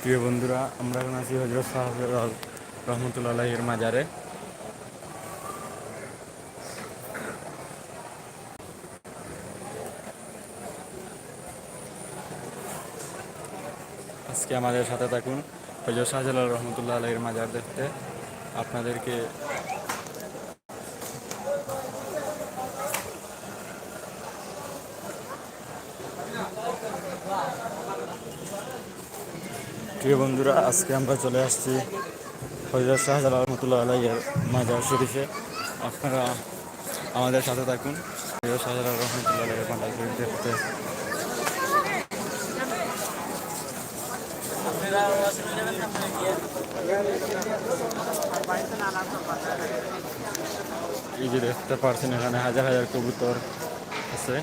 প্রিয় বন্ধুরা আমরা এখন আছি হজরত সাহেব রহমতুল্লাহ এর মাজারে। আজকে আমাদের সাথে থাকুন হজরত শাহজালাল রহমতুল্লাহ আলাইয়ের মাজার দেখতে। আপনাদেরকে প্রিয় বন্ধুরা, আজকে আমরা চলে আসছি হজরত শাহজালাল রহমতুল্লাহ আলাইয়ের মাজার শরীফে। আপনারা আমাদের সাথে থাকুন। হজরত শাহজালাল রহমতুল্লাহ আলাইয়ের মাজার শরীফ দেখতে। এই যে দেখতে পারছেন, এখানে হাজার হাজার কবুতর আছে।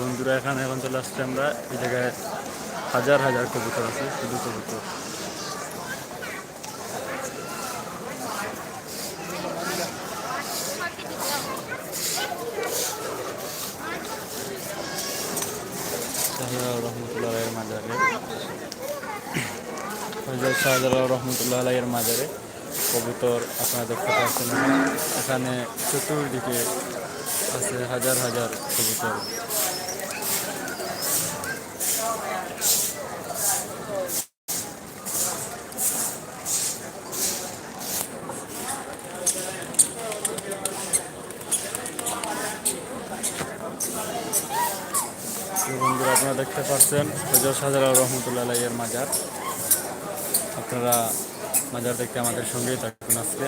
বন্ধুরা, এখানে এখন চলে আসছি আমরা। এই জায়গায় হাজার হাজার কবুতর আছে, শুধু কবুতর। শাহজালাল রহমতুল্লাহ আলাইয়ের মাজারে। হজরত শাহজালাল রহমতুল্লাহ আলাইয়ের মাজারে কবুতর আপনারা দেখতে পাচ্ছেন। এখানে চতুর্দিকে আছে হাজার হাজার কবুতর তো বন্ধুরা আপনারা দেখতে পাচ্ছেন হজরত শাহজালাল রহমতুল্লাহ এর মাজার। আপনারা মাজার দেখতে আমাদের সঙ্গেই থাকুন আজকে।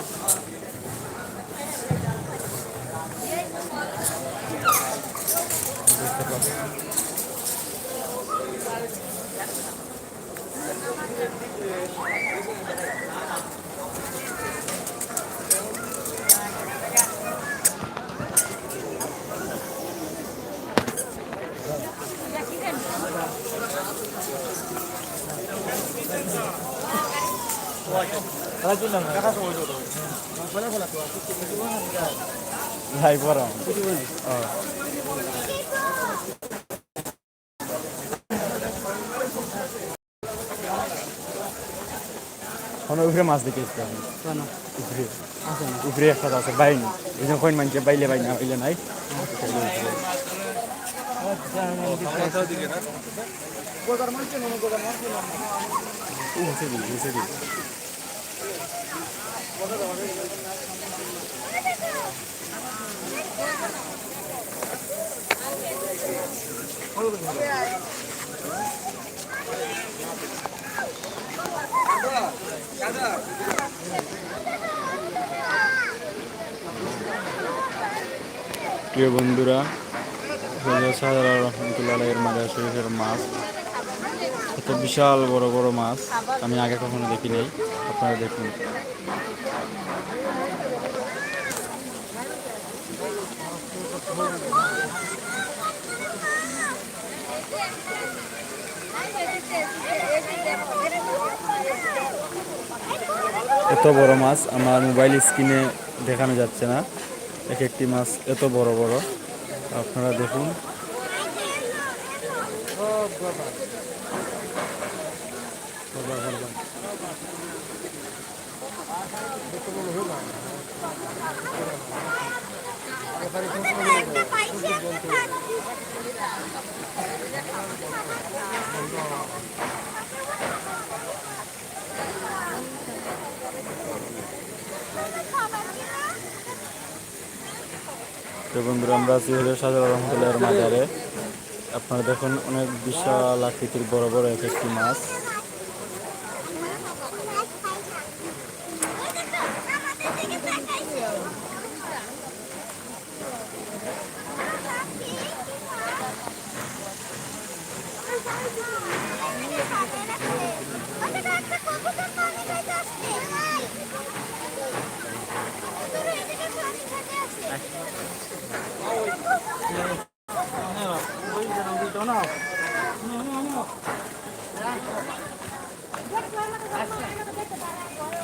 ভাই ও। কোনো উপরে মাছ দেখে এসছি আমি। উপরে। উপরে একটা আছে বাইনি। ওই জন্য কোন মানুষে বাইলে বাই না বাইলে নাই। দিল উঠে দিল প্রিয় বন্ধুরা রহমতুল্লাহ আলাইয়ের মাজার শরীফের মাছ এত বিশাল বড় বড় মাছ। আমি আগে কখনো দেখি নাই আপনারা দেখুন। এত বড় মাছ আমার মোবাইল স্ক্রিনে দেখানো যাচ্ছে না। এক একটি মাছ এত বড় বড়। আপনারা দেখুন। তো বন্ধুরা আমরা আছি হলো সাজার রহমতুল্লাহর মাজারে। আপনারা দেখুন অনেক বিশাল আকৃতির বড় বড় এক একটি মাছ